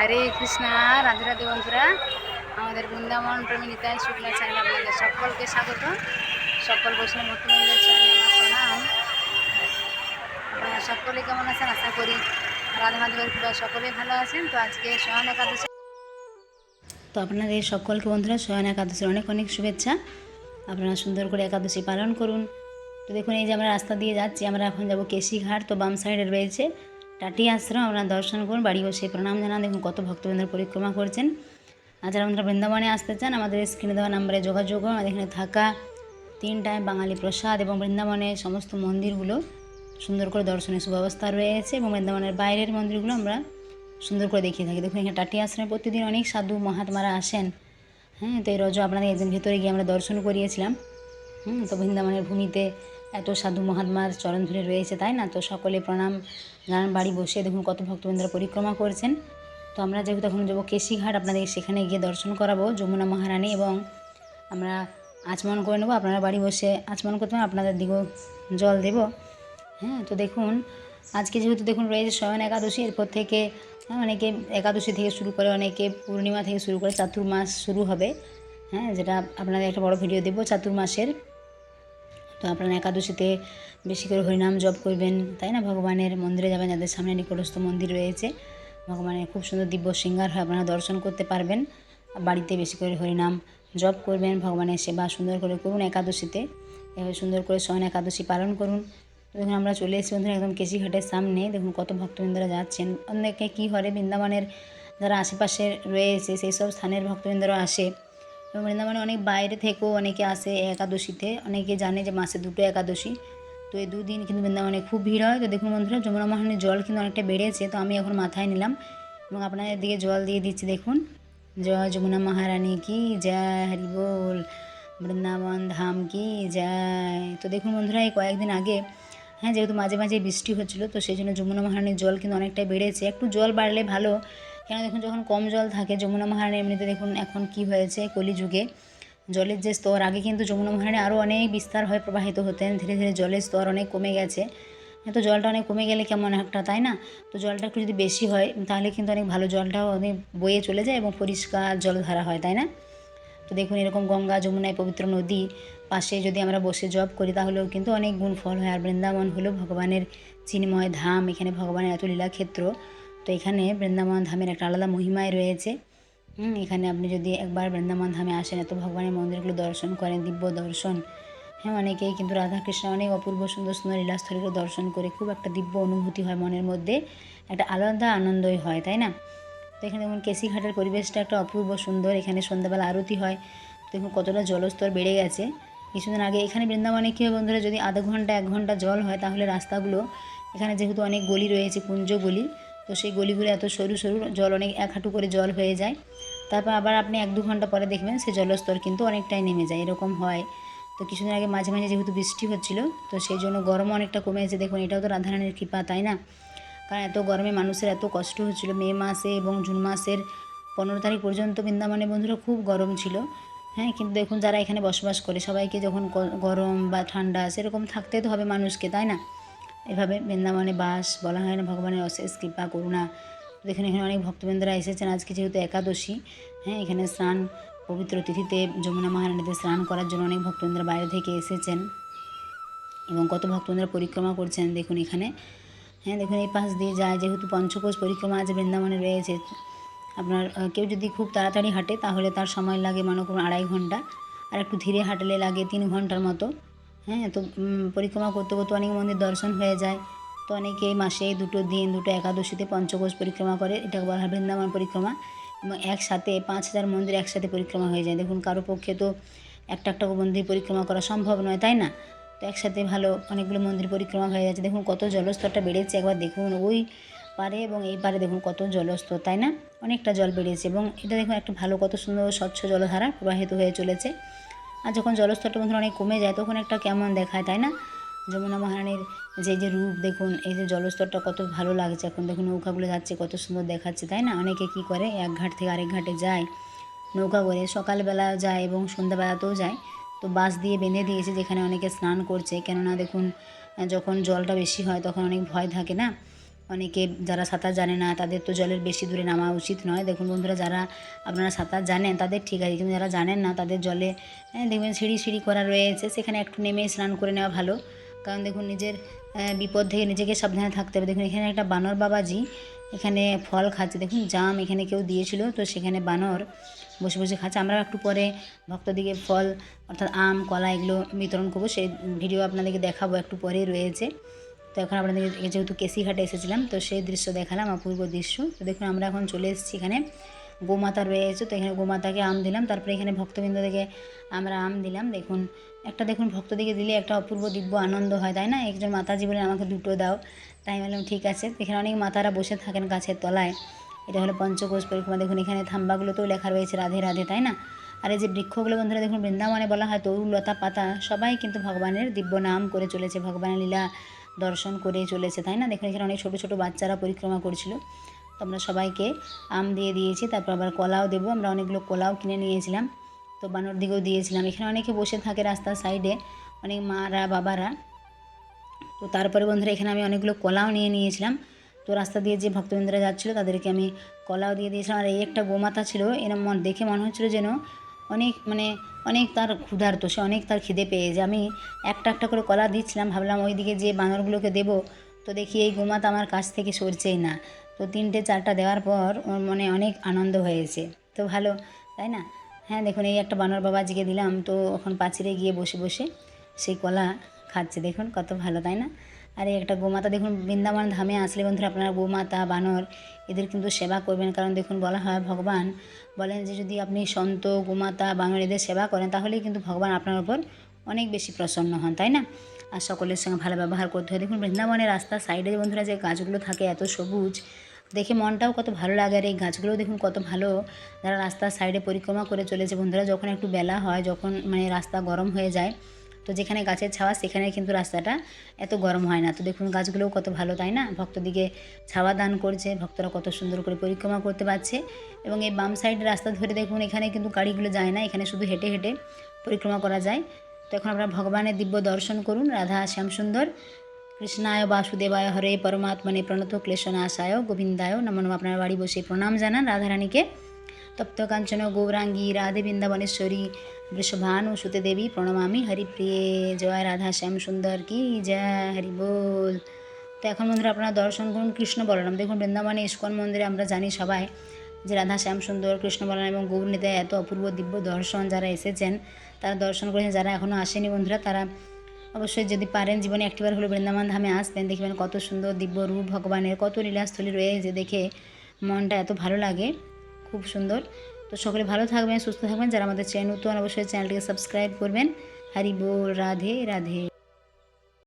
হরে কৃষ্ণা রাধে রাধে বন্ধুরা আমাদের বৃন্দাবন প্রেমী নিতাই শুক্লা চ্যানেল আপনাদের সকলকে স্বাগত। সকল বৈষ্ণব ভক্তবৃন্দের চ্যানেলে সকলে কেমন আছেন? আশা করি রাধা মাধবের কৃপা সকলে ভালো আছেন। তো আজকে সহান একাদশী। তো আপনাদের সকলকে বন্ধুরা সহান একাদশীর অনেক অনেক শুভেচ্ছা। আপনারা সুন্দর করে একাদশী পালন করুন। তো দেখুন, এই যে আমরা রাস্তা দিয়ে যাচ্ছি, আমরা এখন যাব কেশিঘাট, তো বাম সাইডে রয়েছে টাটি আশ্রম আপনারা দর্শন করুন বাড়ি বসে প্রণাম জানান। দেখুন কত ভক্তবৃন্দ পরিক্রমা করছেন। আর যারা আপনারা বৃন্দাবনে আসতে চান, আমাদের স্ক্রিনে দেওয়া নাম্বারে যোগাযোগ করুন। আমাদের এখানে থাকা তিন টাইম বাঙালি প্রসাদ এবং বৃন্দাবনের সমস্ত মন্দিরগুলো সুন্দর করে দর্শনের সুব্যবস্থা রয়েছে এবং বৃন্দাবনের বাইরের মন্দিরগুলো আমরা সুন্দর করে দেখিয়ে থাকি। দেখুন, এখানে টাটি আশ্রমে প্রতিদিন অনেক সাধু মহাত্মারা আসেন। হ্যাঁ তো এই রজ আপনাদের একদিন ভেতরে গিয়ে আমরা দর্শন করিয়েছিলাম। হুম, তো বৃন্দাবনের ভূমিতে এত সাধু মহাত্মার চরণ ধরে রয়েছে তাই না? তো সকলে প্রণাম জানান বাড়ি বসে দেখুন কত ভক্তবৃন্দরা পরিক্রমা করছেন। তো আমরা যেহেতু এখন যাব কেশিঘাট আপনাদের সেখানে গিয়ে দর্শন করাবো যমুনা মহারানী এবং আমরা আচমন করে নেব। আপনারা বাড়ি বসে আচমন করতে পারেন আপনাদের দিকেও জল দেব। হ্যাঁ তো দেখুন আজকে যেহেতু দেখুন রয়েছে শয়ন একাদশী এরপর থেকে হ্যাঁ, অনেকে একাদশী থেকে শুরু করে অনেকে পূর্ণিমা থেকে শুরু করে চাতুর্মাস শুরু হবে। হ্যাঁ যেটা আপনাদের একটা বড় ভিডিও দেবো চাতুর্মাসের। তো আপনারা একাদশীতে বেশি করে হরিনাম জপ করবেন, তাই না? ভগবানের মন্দিরে যাবেন, যাদের সামনে নিকটস্থ মন্দির রয়েছে। ভগবানের খুব সুন্দর দিব্য শৃঙ্গার হয়, আপনারা দর্শন করতে পারবেন। বাড়িতে বেশি করে হরিনাম জপ করবেন, ভগবানের সেবা সুন্দর করে করুন একাদশীতে। এভাবে সুন্দর করে স্বয়ন একাদশী পালন করুন। দেখুন, আমরা চলে এসেছি বন্ধুরা একদম কেশিঘাটের সামনে। দেখুন, কত ভক্তবৃন্দরা যাচ্ছেন। অনেকে কী করে বৃন্দাবনের যারা আশেপাশে রয়েছে, সেই সব স্থানের ভক্তবৃন্দরা আসে। বৃন্দাবনে অনেক বাইরে থেকেও অনেকে আসে একাদশীতে। অনেকে জানে যে মাসে দুটো একাদশী। তো এই দুদিন কিন্তু বৃন্দাবনে খুব ভিড় হয়। তো দেখুন বন্ধুরা যমুনা মহানের জল কিন্তু অনেকটা বেড়েছে। তো আমি এখন মাথায় নিলাম এবং আপনাদের দিকে জল দিয়ে দিচ্ছি, দেখুন। জয় যমুনা মহারানী কি জয়, হরি বল। বৃন্দাবন ধাম কি জয়। তো দেখুন বন্ধুরা, এই কয়েকদিন আগে হ্যাঁ যেহেতু মাঝে মাঝে বৃষ্টি হচ্ছিল, তো সেই জন্য যমুনা মহারানীর জল কিন্তু অনেকটাই বেড়েছে। একটু জল বাড়লে ভালো। কেন দেখুন, যখন কম জল থাকে, যমুনা মহারানী এমনিতে দেখুন এখন কি হয়েছে কলিযুগে। জলের যে স্তর, আগে কিন্তু যমুনা মহারানী আরও অনেক বিস্তার হয়ে প্রবাহিত হতেন, ধীরে ধীরে জলের স্তর অনেক কমে গেছে। তো জলটা অনেক কমে গেলে কেমন একটা, তাই না? তো জলটা একটু যদি বেশি হয়, তাহলে কিন্তু অনেক ভালো জলটাও অনেক বয়ে চলে যায় এবং পরিষ্কার জলধারা হয়, তাই না? তো দেখুন, এরকম গঙ্গা, যমুনায় পবিত্র নদী, পাশে যদি আমরা বসে জব করি, তাহলেও কিন্তু অনেক গুণ ফল হয়। আর বৃন্দাবন হলো ভগবানের চিন্ময় ধাম, এখানে ভগবানের এত লীলাক্ষেত্র। তো এখানে বৃন্দাবন ধামের একটা আলাদা মহিমায় রয়েছে। এখানে আপনি যদি একবার বৃন্দাবন ধামে আসেন, এত ভগবানের মন্দিরগুলো দর্শন করেন, দিব্য দর্শন। হ্যাঁ অনেকেই কিন্তু রাধাকৃষ্ণ, অনেক অপূর্ব সুন্দর সুন্দর লীলাস্থলীগুলো দর্শন করে খুব একটা দিব্য অনুভূতি হয় মনের মধ্যে, একটা আলাদা আনন্দই হয়, তাই না? তো এখানে দেখুন কেসিঘাটের পরিবেশটা একটা অপূর্ব সুন্দর, এখানে সন্ধ্যাবেলা আরতি হয়। দেখুন, কতটা জলস্তর বেড়ে গেছে। কিছুদিন আগে এখানে বৃন্দাবনে কী হয় বন্ধুরা, যদি আধা ঘণ্টা, এক ঘণ্টা জল হয়, তাহলে রাস্তাগুলো, এখানে যেহেতু অনেক গলি রয়েছে কুঞ্জ গলি তো সেই গলিগুলো এত সরু সরু জল অনেক এক হাঁটু করে জল হয়ে যায়। তারপর আবার আপনি এক দু ঘণ্টা পরে দেখবেন সে জলস্তর কিন্তু অনেকটাই নেমে যায়, এরকম হয়। তো কিছুদিন আগে মাঝে মাঝে যেহেতু বৃষ্টি হচ্ছিল, তো সেই জন্য গরম অনেকটা কমে গেছে দেখুন, এটাও তো রাধারানীর কৃপা, তাই না? কারণ এত গরমে মানুষের এত কষ্ট হচ্ছিল। মে মাসে এবং জুন মাসের পনেরো তারিখ পর্যন্ত বৃন্দাবনে বন্ধুরা খুব গরম ছিল। হ্যাঁ কিন্তু দেখুন, যারা এখানে বসবাস করে, সবাইকে যখন গরম বা ঠান্ডা, সেরকম থাকতে তো হবে মানুষকে, তাই না? এভাবে বৃন্দাবনে বাস, বলা হয় না ভগবানের অশেষ কৃপা, করুণা। এখানে এখানে অনেক ভক্তবৃন্দরা এসেছেন। আজকে যেহেতু একাদশী হ্যাঁ এখানে স্নান, পবিত্র তিথিতে যমুনা মহারানীতে স্নান করার জন্য অনেক ভক্তবৃন্দরা বাইরে থেকে এসেছেন এবং কত ভক্তবৃন্দরা পরিক্রমা করছেন। দেখুন এখানে হ্যাঁ দেখুন এই পাশ দিয়ে যায়। যেহেতু পঞ্চকোষ পরিক্রমা আজ বৃন্দাবনে রয়েছে, আপনার কেউ যদি খুব তাড়াতাড়ি হাঁটে তাহলে তার সময় লাগে, মনে করুন আড়াই ঘণ্টা। আর একটু ধীরে হাঁটলে লাগে তিন ঘণ্টার মতো। হ্যাঁ তো পরিক্রমা করতে করতে অনেক মন্দির দর্শন হয়ে যায়। তো অনেকে মাসে দুটো দিন, দুটো একাদশীতে পঞ্চকোষ পরিক্রমা করে। এটাকে বলা হয় বৃন্দাবন পরিক্রমা। এবং একসাথে পাঁচ হাজার মন্দির একসাথে পরিক্রমা হয়ে যায়। দেখুন, কারও পক্ষে তো একটা একটা মন্দির পরিক্রমা করা সম্ভব নয়, তাই না? তো একসাথে ভালো অনেকগুলো মন্দির পরিক্রমা হয়ে যাচ্ছে। দেখুন, কত জলস্তরটা বেড়েছে একবার দেখুন ওই পারে এবং এই পারে। দেখুন, কত জলস্তর, তাই না? অনেকটা জল বেড়েছে এবং এটা দেখুন একটা ভালো, কত সুন্দর, স্বচ্ছ জলধারা প্রবাহিত হয়ে চলেছে। আর যখন জলস্তরটা বন্ধুরা অনেক কমে যায়, তখন একটা কেমন দেখায়, তাই না? যমুনা মহারানীর যে যে রূপ, দেখুন, এই যে জলস্তরটা কত ভালো লাগছে এখন। দেখুন, নৌকাগুলো যাচ্ছে, কত সুন্দর দেখাচ্ছে, তাই না? অনেকে কি করে, এক ঘাট থেকে আরেক ঘাটে যায়, নৌকা করে, সকালবেলা যায় এবং সন্ধ্যাবেলাতেও যায়। তো বাস দিয়ে বেঁধে দিয়েছে, যেখানে অনেকে স্নান করছে। কেননা, দেখুন, যখন জলটা বেশি হয়, তখন অনেক ভয় থাকে না? অনেকে যারা সাঁতার জানে না তাদের তো জলের বেশি দূরে নামা উচিত নয়। দেখুন বন্ধুরা যারা আপনারা সাঁতার জানেন তাদের ঠিক আছে কিন্তু যারা জানেন না তাদের জলে হ্যাঁ, দেখবেন সিঁড়ি সিঁড়ি করা রয়েছে সেখানে একটু নেমে স্নান করে নেওয়া ভালো। কারণ দেখুন নিজের বিপদ থেকে নিজেকে সাবধানে থাকতে হবে। দেখুন এখানে একটা বানর বাবাজি এখানে ফল খাচ্ছে। দেখুন জাম এখানে কেউ দিয়েছিল তো সেখানে বানর বসে বসে খাচ্ছে। আমরা একটু পরে ভক্তদিকে ফল অর্থাৎ আম কলা এগুলো বিতরণ করব। সেই ভিডিও আপনাদেরকে দেখাবো একটু পরেই রয়েছে। তো এখন আপনাদেরকে যেহেতু কেসিঘাটে এসেছিলাম, তো সেই দৃশ্য দেখালাম, অপূর্ব দৃশ্য। তো দেখুন, আমরা এখন চলে এসেছি এখানে গোমাতা রয়েছে, তো এখানে গোমাতাকে আম দিলাম, তারপরে এখানে ভক্তবৃন্দদেরকে আমরা আম দিলাম। দেখুন, একটা দেখুন ভক্তদিকে দিলে একটা অপূর্ব দিব্য আনন্দ হয়, তাই না? একজন মাতাজি বলে, আমাকে দুটো দাও। তাই বললাম, ঠিক আছে। এখানে অনেক মাতারা বসে থাকেন গাছের তলায়। এটা হলো পঞ্চকোষ পরিক্রমা। দেখুন, এখানে থাম্বাগুলোতেও লেখা রয়েছে, রাধে রাধে। তাই না? আর এই যে বৃক্ষগুলো বন্ধুরা, দেখুন, বৃন্দাবনে বলা হয় তরু লতা পাতা। সবাই কিন্তু ভগবানের দিব্য নাম করে চলেছে, ভগবানের লীলা দর্শন করে চলেছে, তাই না? দেখুন, এখানে অনেক ছোটো ছোটো বাচ্চারা পরিক্রমা করছিল। তো আমরা সবাইকে আম দিয়ে দিয়েছি, তারপর আবার কলাও দেবো। আমরা অনেকগুলো কলাও কিনে নিয়েছিলাম, তো বানর দিকেও দিয়েছিলাম। এখানে অনেকে বসে থাকে রাস্তার সাইডে, অনেক মারা, বাবারা। তো তারপরে বন্ধুরা, এখানে আমি অনেকগুলো কলাও নিয়ে নিয়েছিলাম। তো রাস্তা দিয়ে যে ভক্তবৃন্দরা যাচ্ছিল, তাদেরকে আমি কলাও দিয়ে দিয়েছিলাম। আর এই একটা গোমাতা ছিল, এরম দেখে মনে হচ্ছিল যেন অনেক মানে অনেক তার ক্ষুধার্ত, সে অনেক তার খিদে পেয়েছে আমি একটা একটা করে কলা দিচ্ছিলাম, ভাবলাম ওইদিকে যে বানরগুলোকে দেবো, তো দেখি এই গোমাতা আমার কাছ থেকে সরছেই না। তো তিনটে চারটা দেওয়ার পর ওর মনে অনেক আনন্দ হয়েছে। তো ভালো, তাই না? হ্যাঁ দেখুন, এই একটা বানর বাবাজিকে দিলাম, তো এখন পাচিরে গিয়ে বসে বসে সেই কলা খাচ্ছে। দেখুন কত ভালো, তাই না? আর একটা গোমাতা দেখুন, বৃন্দাবন ধামে আসলে বন্ধুরা আপনারা গোমাতা, বানর, এদের কিন্তু সেবা করবেন। কারণ দেখুন, বলা হয় ভগবান বলেন যে, যদি আপনি সন্ত, গোমাতা, বানর এদের সেবা করেন, তাহলেই কিন্তু ভগবান আপনার উপর অনেক বেশি প্রসন্ন হন। তাই না? আর সকলের সঙ্গে ভালো ব্যবহার করতে হয়। দেখুন, বৃন্দাবনের রাস্তার সাইডে বন্ধুরা যে গাছগুলো থাকে এত সবুজ, দেখে মনটাও কত ভালো লাগে। আর এই গাছগুলো দেখুন কত ভালো। যারা রাস্তার সাইডে পরিক্রমা করে চলেছে বন্ধুরা, যখন একটু বেলা হয়, যখন মানে রাস্তা গরম হয়ে যায় তো যেখানে গাছের ছাওয়া, সেখানে কিন্তু রাস্তাটা এত গরম হয় না। তো দেখুন, গাছগুলোও কত ভালো, তাই না? ভক্তদিকে ছাওয়া দান করছে, ভক্তরা কত সুন্দর করে পরিক্রমা করতে পারছে। এবং এই বাম সাইডে রাস্তা ধরে দেখুন, এখানে কিন্তু গাড়িগুলো যায় না, এখানে শুধু হেঁটে হেঁটে পরিক্রমা করা যায়। তো এখন আপনারা ভগবানের দিব্য দর্শন করুন, রাধা শ্যামসুন্দর কৃষ্ণায় বাসুদেবায় হরে পরমাত্মনে প্রণত, ক্লেশনাশায় গোবিন্দায়। নম নম, আপনার বাড়ি বসে প্রণাম জানান রাধারানীকে। তপ্ত কাঞ্চন গৌরাঙ্গী রাধে বৃন্দাবনেশ্বরী বৃষভানু সুতে দেবী প্রণমামি হরিপ্রিয়ে জয় রাধা শ্যাম সুন্দর কি জয় হরি বল তো এখন বন্ধুরা আপনারা দর্শন করুন কৃষ্ণ বলরাম। দেখুন বৃন্দাবনে ইস্কন মন্দিরে আমরা জানি সবাই যে রাধা, শ্যাম সুন্দর, কৃষ্ণ বলরাম এবং গৌরনীতায় এত অপূর্ব দিব্য দর্শন যারা এসেছেন, তারা দর্শন করেছেন, যারা এখনও আসেনি বন্ধুরা, তারা অবশ্যই যদি পারেন জীবনে একটিবার হলে বৃন্দাবন ধামে আসবেন দেখবেন কত সুন্দর দিব্য রূপ ভগবানের, কত লীলাস্থলী রয়েছে দেখে মনটা এত ভালো লাগে। খুব সুন্দর। তো সকলে ভালো থাকবেন, সুস্থ থাকবেন। যারা আমাদের চ্যানেল নতুন, অবশ্যই চ্যানেলটিকে সাবস্ক্রাইব করবেন। হরি বল রাধে রাধে।